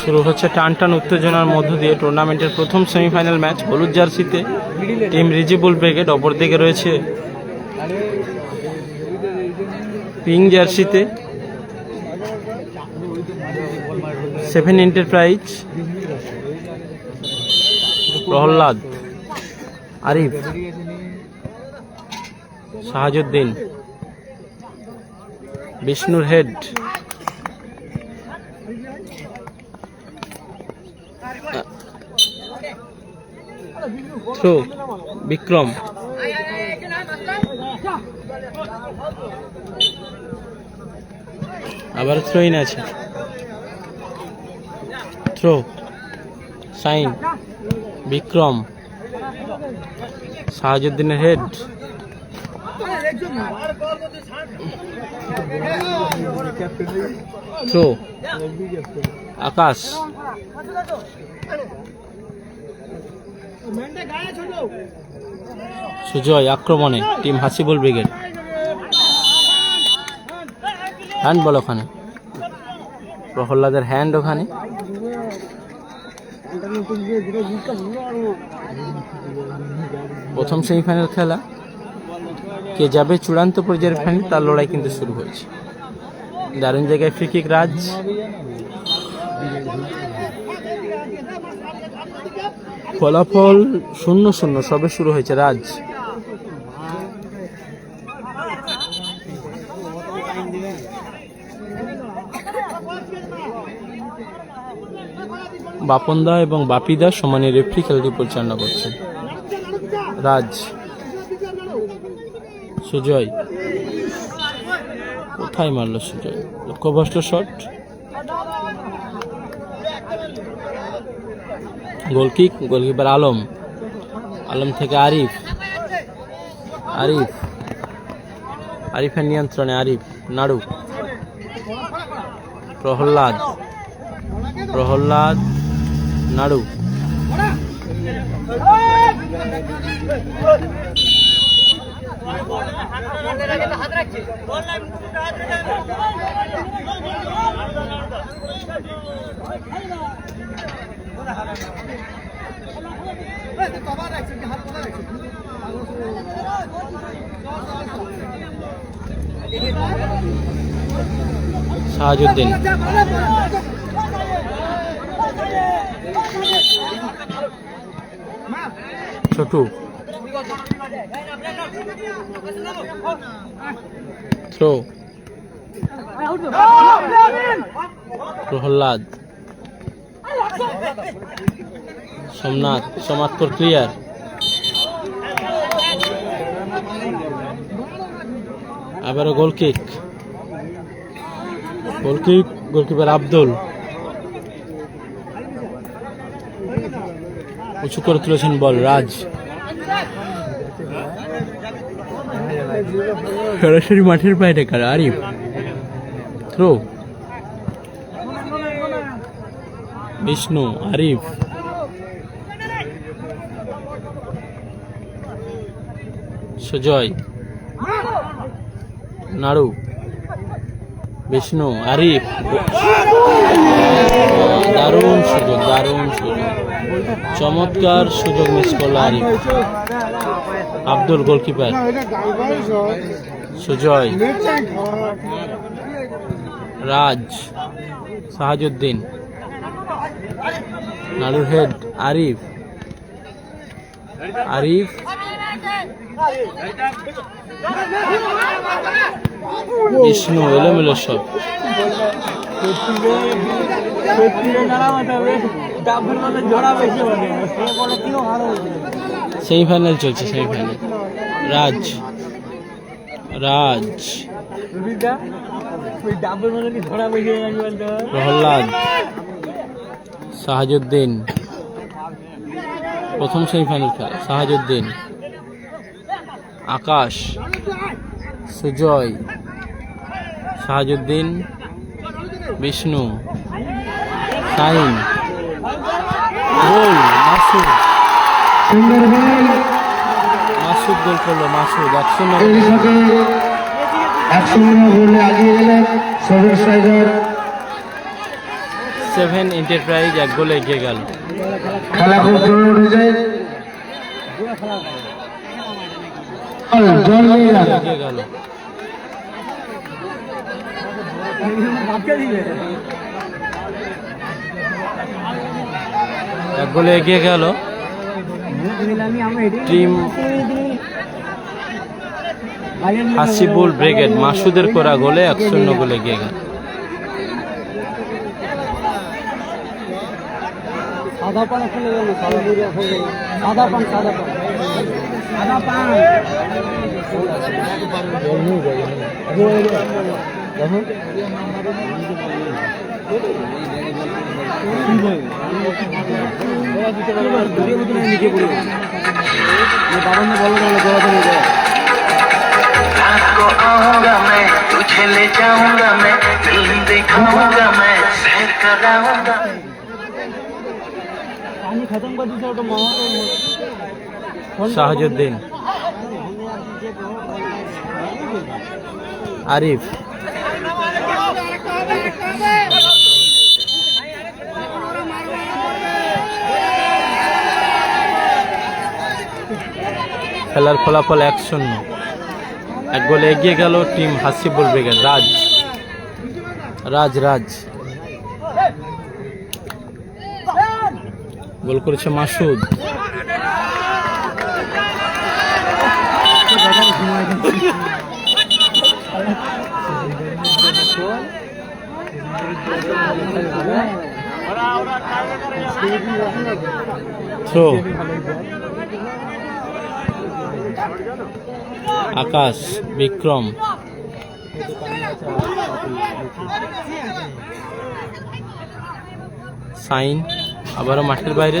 শুরু হচ্ছে টান টান উত্তেজনার মধ্য দিয়ে টুর্নামেন্টের প্রথম সেমিফাইনাল ম্যাচ হলুদ জার্সিতে। টিম রিজিবুল ব্রিগেড অপর দিকে রয়েছে পিঙ্ক জার্সিতে। সেভেন এন্টারপ্রাইজ, প্রহ্লাদ, আরিফ শাহাজুদ্দিন বিষ্ণুর হেড। থ্রো বিক্রম। আবার থ্রোইন আছে। থ্রো সাইন বিক্রম। শাহাজুদ্দিনের হেড থ্রো আকাশ। সুজয়, আক্রমণে team Hasibul brigade. Hand ball ওখানে। প্রহ্লাদের হ্যান্ড ওখানে। প্রথম সেমিফাইনাল খেলা। কে যাবে চূড়ান্ত পর্যায়ের ফাইনাল তার লড়াই কিন্তু শুরু হয়েছে। দারুণ জায়গায় ফ্রি কিক রাজ। ফলাফল শূন্য শূন্য, সবে শুরু হয়েছে, রাজ। বাপনদা এবং বাপিদা সমানে রেফ্রি খেলাটি পরিচালনা করছেন। রাজ। সুজয়। কোথায় মারলো Sujoy? লক্ষ্যভ্রষ্ট shot goal kick goalkeeper Alam. Alam থেকে আরিফ। আরিফ। আরিফের নিয়ন্ত্রণে আরিফ নাড়ু। প্রহ্লাদ। প্রহ্লাদ নাড়ু। শাহাজুদ্দিন ছোটু। থ্রো প্রহ্লাদ। সোমনাথ সোমাতপুর ক্লিয়ার আবারও goal kick goal kick goalkeeper Abdul. উঁচু করে তুলেছেন বল, রাজ। সরাসরি মাঠের বাইরে কার? আরিফ। থ্রো। বিষ্ণু, আরিফ। সুজয়। নাড়ু, বিষ্ণু, আরিফ। দারুণ সুযোগ দারুণ সুযোগ। চমৎকার সুযোগ মিস করল আরিফ। আব্দুল গোলকিপার। সুজয়। রাজ। শাহাজুদ্দিন নাড়ুর হেড, আরিফ। আরিফ বিষ্ণু এলোমেলো সব। সেমিফাইনাল চলছে সেমিফাইনাল। রাজ। রাজ। প্রহ্লাদ। শাহাজুদ্দিন প্রথম সেমিফাইনাল খেলা শাহাজুদ্দিন আকাশ, সুজয়, শাহাজুদ্দিন, বিষ্ণু সাইন গোল মাসুদ। মাসুদ গোল করল, মাসুদ একশো একশো সেভেন এন্টারপ্রাইজ, এক গোলে এগিয়ে গেল। খেলা খুব জোরে উঠেছে জল নিয়ে যান এগিয়ে গেল এক গোলে এগিয়ে গেল। টিম হাসিবুল ব্রিগেড মাসুদের করা গোলে এক শূন্য গোলে এগিয়ে গেল। সাদা পান সাদা পান সাদা পান। ले जाऊंगा मैं फिल्म दिखाऊंगा मैं सैर कराऊंगा पानी खत्म कर दीजिए तो मामा শাহাজুদ্দিন। আরিফ। খেলার ফলাফল এক শূন্য। এক গোলে এগিয়ে গেল team Hasibul brigade Raj. Raj Raj. Goal করেছে মাসুদ। তো আকাশ বিক্রম সাইন আবারও মাঠের বাইরে।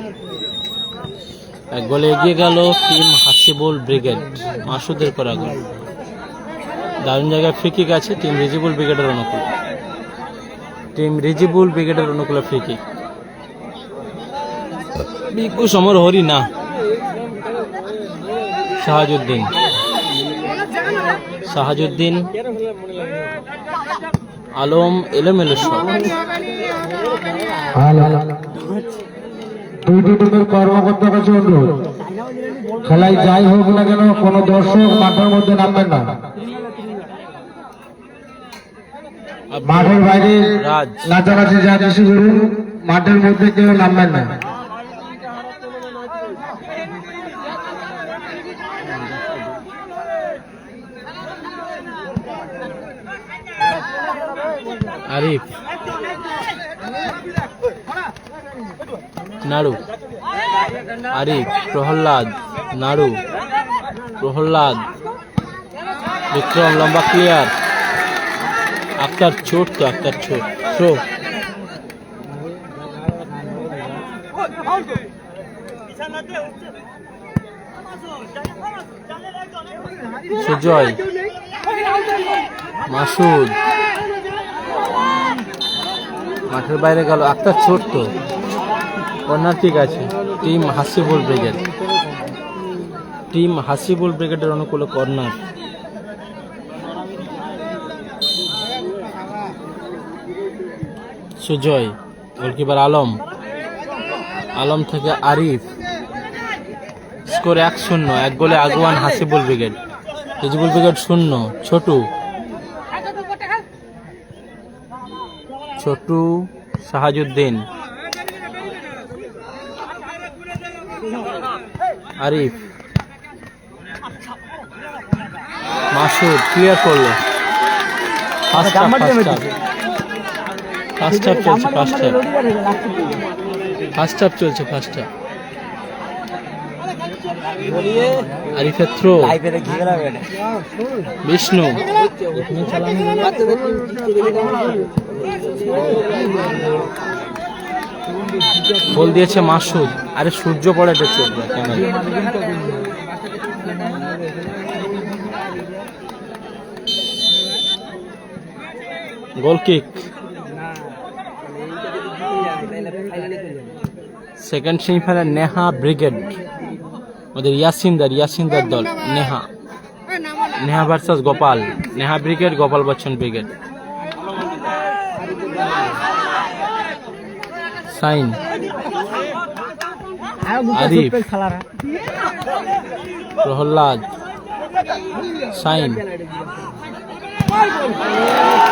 গোলে এগিয়ে গেল টিম হাসিবুল ব্রিগেড, মাসুদের করা গোল। দারুণ জায়গায় ফ্রি কিক আছে টিম রিজিবুল ব্রিগেডের অনুকূল। টিম রিজিবুল ব্রিগেডের অনুকূলে ফ্রি কিক বিকু সমর হরি না। শাহাজুদ্দিন। শাহাজুদ্দিন। আলম এলোমেলো শট দুইটি টিমের কর্মকর্তার কাছে অনুরোধ খেলায় যাই হোক না কেন কোনো দর্শক মাঠের মধ্যে নামবেন না। মাঠের বাইরে নাচানাচি যা কিছু করুন মাঠের মধ্যে কেউ নামবেন না। আরিফ। নাড়ু আরিফ প্রহ্লাদ নাড়ু প্রহ্লাদ। বিক্রম, লম্বা ক্লিয়ার আক্তার ছোট তো, আক্তার ছোট। থ্রো সুজয়, মাসুদ। মাঠের বাইরে গেল, আক্তার ছোট তো। কর্নার ঠিক আছে। Team Hasibul brigade. Team Hasibul ব্রিগেডের অনুকূলে কর্নার। সুজয়, গোলকিপার আলম। আলম থেকে আরিফ। স্কোর এক শূন্য, এক গোলে আগুয়ান হাসিবুল ব্রিগেড। হিজবুল ব্রিগেড শূন্য, ছোটু। ছোটু শাহাজুদ্দিন আরিফ। মাসুদ ক্লিয়ার করল। ফার্স্ট হাফ ফার্স্ট হাফ চলছে ফার্স্ট হাফ ফার্স্ট হাফ চলছে ফার্স্ট হাফ আরিফের থ্রো বিষ্ণু। বল দিয়েছে মাসুদ আরে সূর্য পড়ে এটা চোখ goal kick second semifinal Neha brigade. ওদের ইয়াসিনদার ইয়াসিনদার দল, Neha. Neha versus Gopal. Neha brigade, Gopal Bachchan brigade. Sain Arif. Prahlad Sain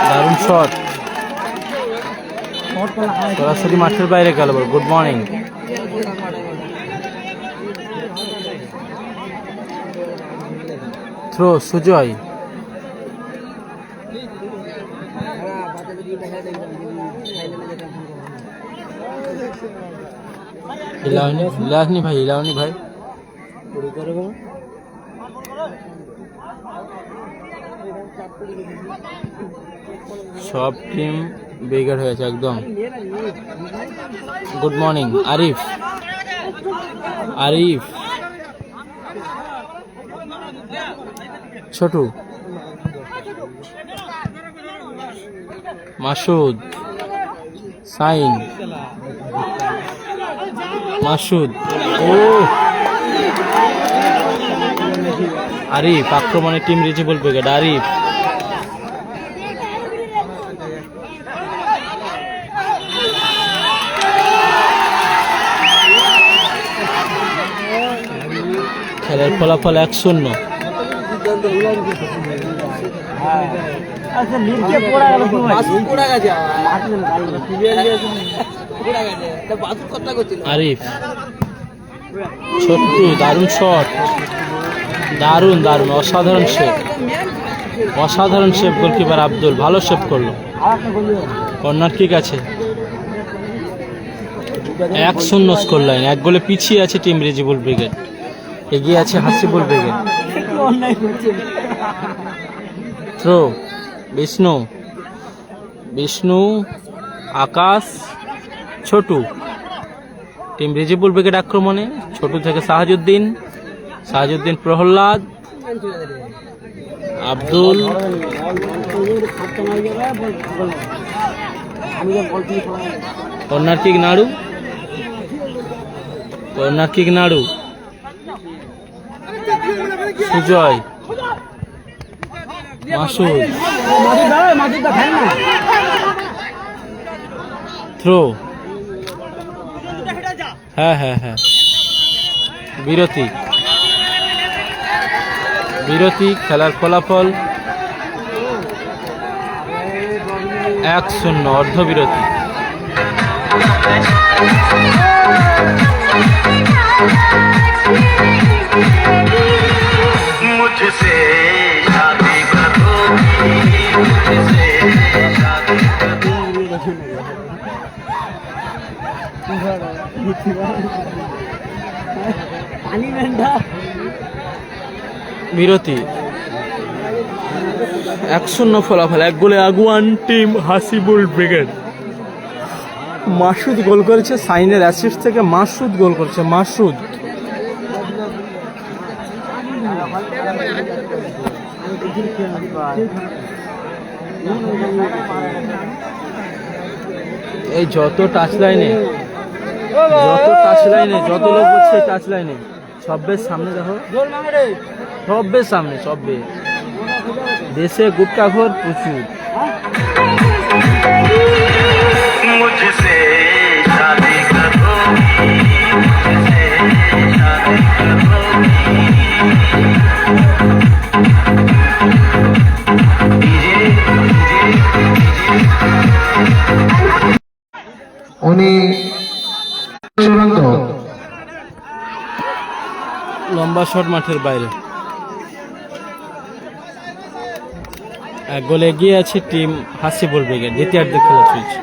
দারুণ শট সরাসরি মাঠের বাইরে গেল গুড মর্নিং থ্রো সুজয় হিলাওনি হিলাওনি ভাই হিলাওনি ভাই। সব টিম বেগার হয়েছে একদম। Good morning Arif. Arif. Chhotu. Masud. Sign. Masud. ও আরিফ আক্রমণে টিম রিচেবল ব্রিগেড আরিফ। খেলার ফলাফল এক শূন্য। আচ্ছা আরিফ, ছোট্টু, দারুণ শট। দারুণ দারুণ, অসাধারণ শেপ। অসাধারণ শেপ গোলকিপার আব্দুল, ভালো শেপ করল। কর্নার কিক আছে। এক শূন্য স্কোর লাইন এক গোলে পিছিয়ে আছে টিম রিজিবুল ব্রিগেড। এগিয়ে আছে Hasibul brigade. Throw, Vishnu. Vishnu, Akash. Chhotu. Team Rijibul brigade আক্রমণে ছোটু থেকে Shahajuddin Shahajuddin Prahlad Abdul. Corner kick Naru. Corner kick Naru. Sujoy. Masud. Throw. হ্যাঁ হ্যাঁ হ্যাঁ। বিরতি। বিরতি খেলার ফলাফল। এক শূন্য অর্ধবিরতি মুঝসে শাদি কর দো মুঝসে শাদি কর দো বিরতি। এক শূন্য ফলাফল এক গোলে আগুয়ান team Hasibul brigade. Masud goal করেছে সাইনের অ্যাসিস্ট থেকে মাসুদ গোল করেছে মাসুদ। এই যত টাচ লাইনে যত টাচ লাইনে যত লোক বলছে টাচ লাইনে সব সামনে দেখো। সবের সামনে সব বেশ দেশে গুটকাখোর প্রচুর। অনেক লম্বা শট মাঠের বাইরে। এক গোলে এগিয়ে আছে টিম হাসিবুল ব্রিগেড দ্বিতীয়ার্ধে খেলা চলছে।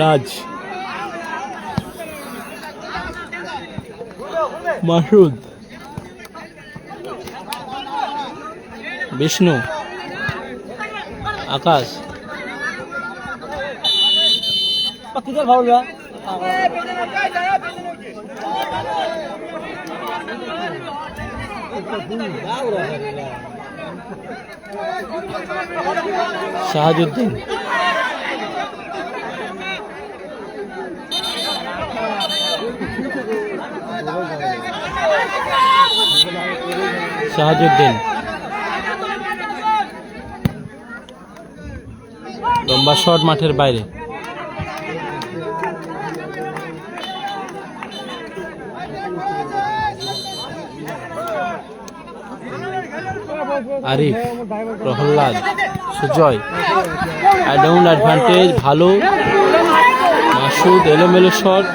রাজ। মাসুদ। বিষ্ণু। আকাশ। ভালো শাহাজুদ্দিন। শাহাজুদ্দিন। লম্বা শট মাঠের বাইরে। আরিফ প্রহ্লাদ, সুজয়। অ্যাডাউন অ্যাডভান্টেজ ভালো। মাসুদ, এলোমেলো শট।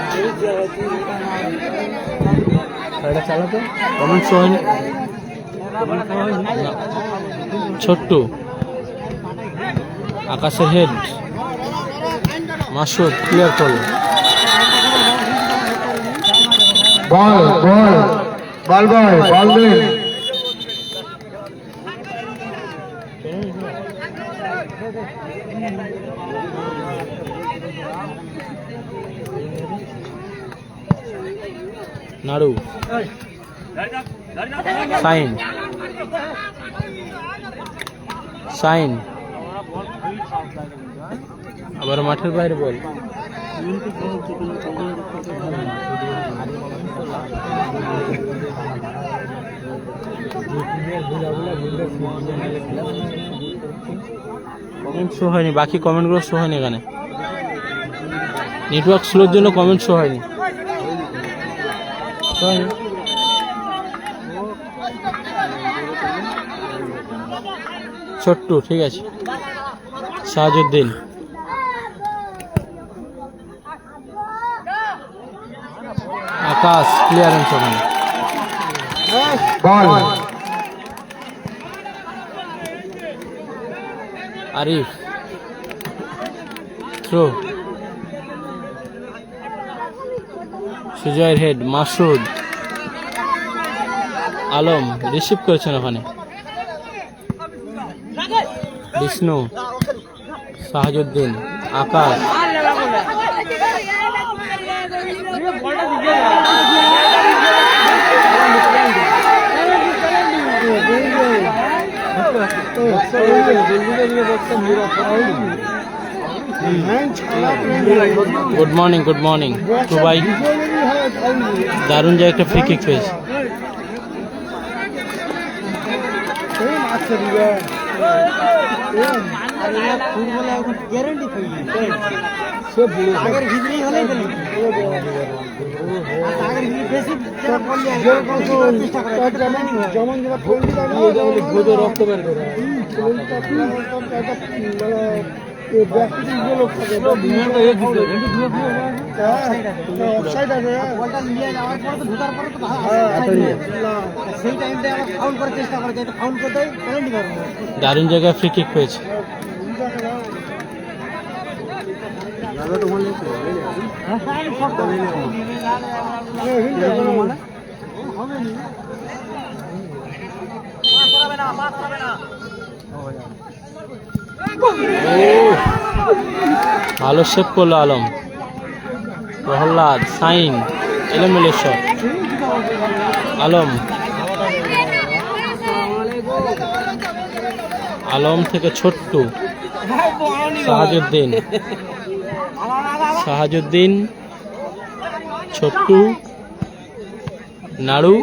ছোট্টু। আকাশের হেড মাসুদ ক্লিয়ার করল। বল বল। বল বয় বল। নাড়ু। সাইন সাইন আবার মাঠের বাইরে বল। কমেন্ট শো হয়নি, বাকি কমেন্টগুলো শো হয়নি এখানে। নেটওয়ার্ক স্লোর জন্য কমেন্ট শো হয়নি। ছোট্টু ঠিক আছে। শাহাজুদ্দিন আকাশ ক্লিয়ারেন্স ওখানে বল। আরিফ। থ্রো সুজয়ের হেড মাসুদ আলম রিসিভ করেছেন ওখানে Vishnu Shahajuddin Akash good morning good morning two বাই দারুণ যে একটা ফ্রি কিক পেয়েছে। রক্ত বের করে দারুণ জায়গায় ফ্রি কিক পেয়েছে ভালো সেভ করল আলম। প্রহ্লাদ, সাইন, এলোমেলো আলম। আলম থেকে Chhotu. Shahajuddin Shahajuddin Chhotu. Naru.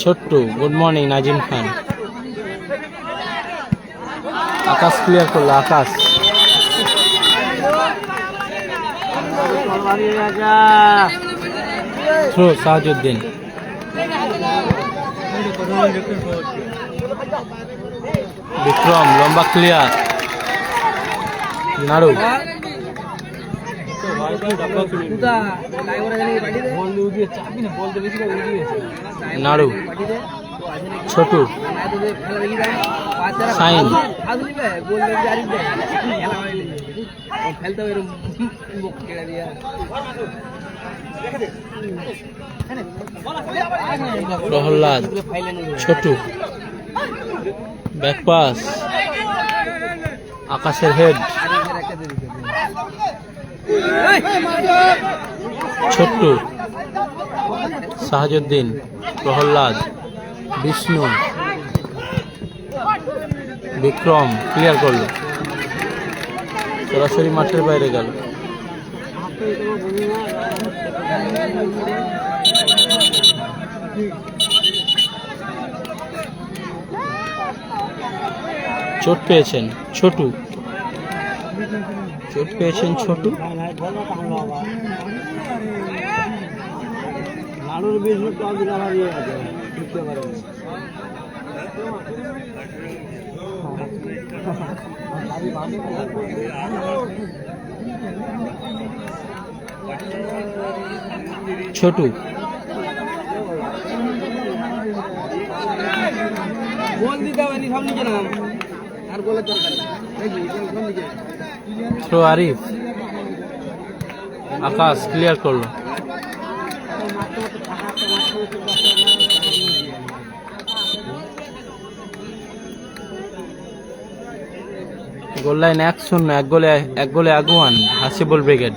Chhotu good morning Nazim Khan. Akash clear করল, আকাশ। থ্রো শাহাজুদ্দিন বিক্রম, লম্বা clear Naru. Naru. Chhotu. Sain. Prahlad. Chhotu. Back pass. আকাশের হেড। ছোট্টু শাহাজুদ্দিন প্রহ্লাদ বিষ্ণু বিক্রম ক্লিয়ার করল। সরাসরি মাঠের বাইরে গেল। চোট পেয়েছেন ছোটু। চোট পেয়েছেন ছোটু ছোটু গোল দিতে হবে সব নিচে নাম আর গোলের দরকার থ্রো আরিফ আকাশ ক্লিয়ার করল। গোল লাইন এক শূন্য, এক গোলে এক গোলে আগুয়ান হাসিবুল ব্রিগেড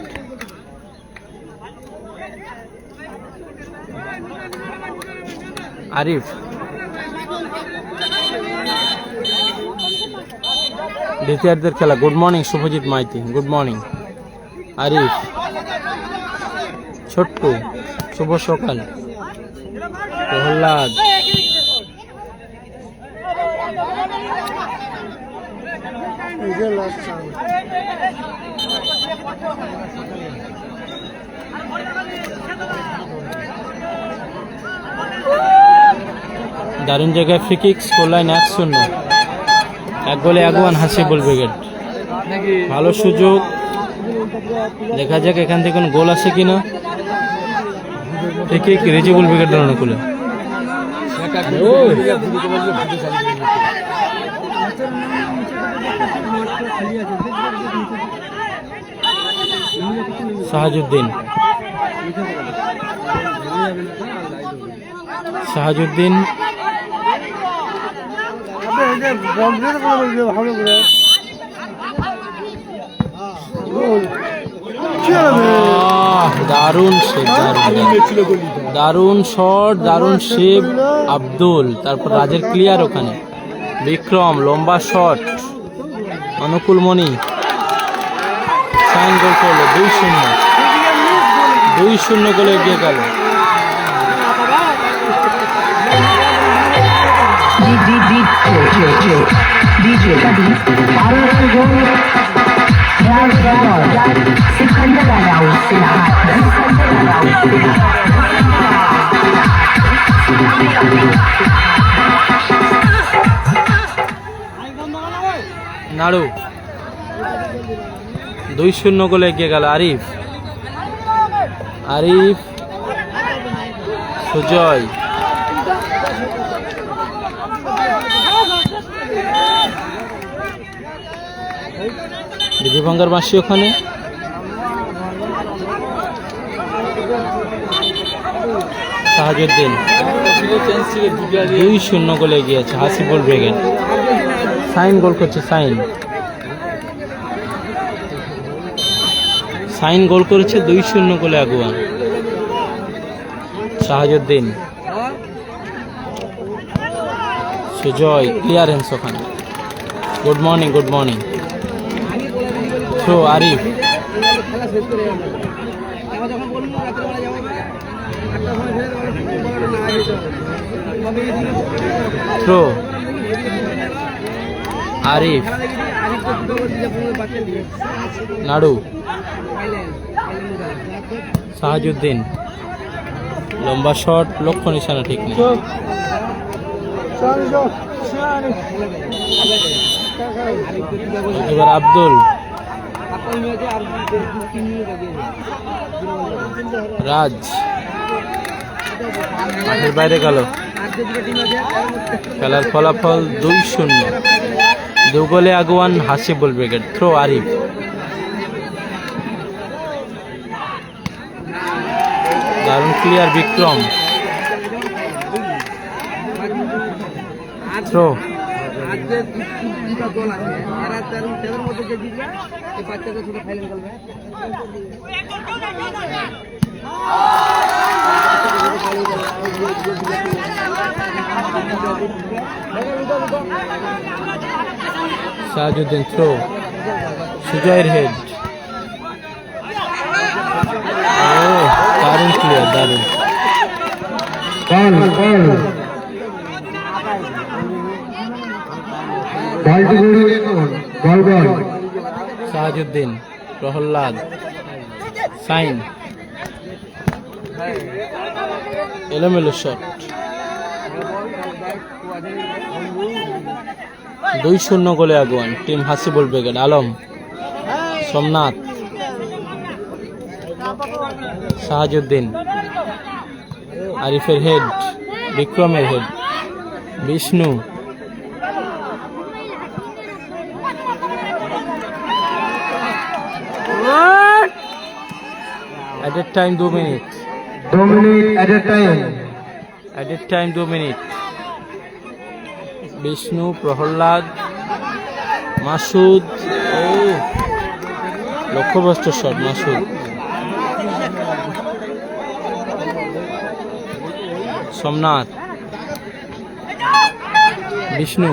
আরিফ দ্বিতীয়ার্ধের খেলা। Good morning Subhajit Maity good morning Arif Chhotu শুভ সকাল প্রহ্লাদ দারুণ জায়গায় ফ্রি কিক স্কোর লাইন এক শূন্য। এক গোলে আগুয়ান হাসিবুল ব্রিগেড ভালো সুযোগ। দেখা যাক এখান থেকে কোনো গোল আসে কিনা। কিক রিজিবুল ব্রিগেডের অনুকূলে। শাহাজুদ্দিন শাহাজুদ্দিন আহ, দারুণ শেপ দারুণ। শট, দারুণ শেপ আব্দুল। তারপর রাজের ক্লিয়ার ওখানে। বিক্রম, লম্বা শট। অনুকূল মণি। সাইন গোল করল, দুই শূন্য। দুই শূন্য গোলে এগিয়ে গেল। নাড়ু। দুই শূন্য গোলে এগিয়ে গেল আরিফ। আরিফ। সুজয়। বিধিভঙ্গার মাসি ওখানে। দুই শূন্য গোলে এগিয়েছে হাসিবুল ব্রিগেড সাইন গোল করছে, সাইন। সাইন গোল করেছে, দুই শূন্য গোলে আগুয়ান শাহাজুদ্দিন সুজয় ক্লিয়ারেন্স ওখানে। Good morning good morning throw Arif. Throw. Arif. Naru Shahajuddin লম্বা শট লক্ষ্য নিশানা ঠিক নেই। এবার আব্দুল। রাজ। মাঠের বাইরে গেল। খেলার ফলাফল দুই শূন্য। দুগোলে আগুয়ান হাসিবুল ব্রিগেড, থ্রো আরিফ। দারুণ ক্লিয়ার বিক্রম। থ্রো। যে দুটো দল আছে এরা তার তাদের মধ্যে যে জিতবে এই বাচ্চাকে ছোট ফাইনাল খেলবে সাহাজুদ্দিন থ্রো সুজয়ের হেড ও দারুণ ক্লিয়ার দারুণ বল বল বলটি গড়িয়ে দেখুন বল বল সাহাজুদ্দিন, প্রহ্লাদ, সাইন। এলোমেলো শট দুই শূন্য গোলে আগুয়ান। টিম হাসিবুল ব্রিগেড আলম, সোমনাথ, সাহাজুদ্দিন, আরিফের হেড বিক্রমের হেড বিষ্ণু অ্যাডেড টাইম দু মিনিট দু minute at a time added time দু মিনিট বিষ্ণু প্রহ্লাদ মাসুদ ও লক্ষ্যভ্রষ্ট শট মাসুদ সোমনাথ বিষ্ণু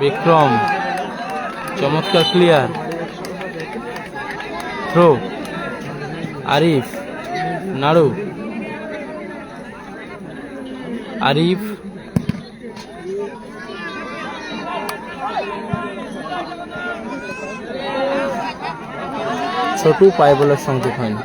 বিক্রম চমৎকার ক্লিয়ার থ্রো আরিফ নাড়ু আরিফ ছোটু পায়ে বলার সংযোগ হয়নি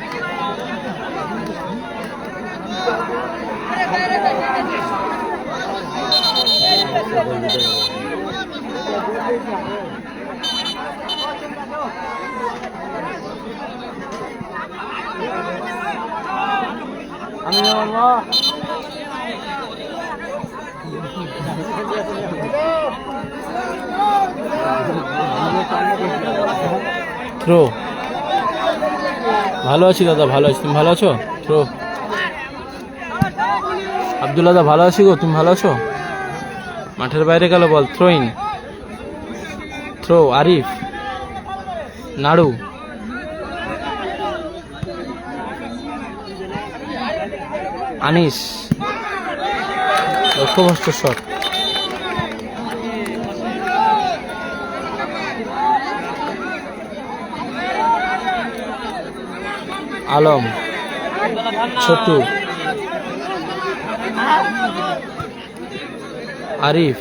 থ্রো। ভালো আছি দাদা, ভালো আছি। তুমি ভালো আছো? থ্রো। আবদুল্লা দা ভালো আছি গো? তুমি ভালো আছো? মাঠের বাইরে গেল ball throw in throw, Arif. Naru. Anis. লক্ষ্যভ্রষ্ট shot Alam Chhotu. Arif.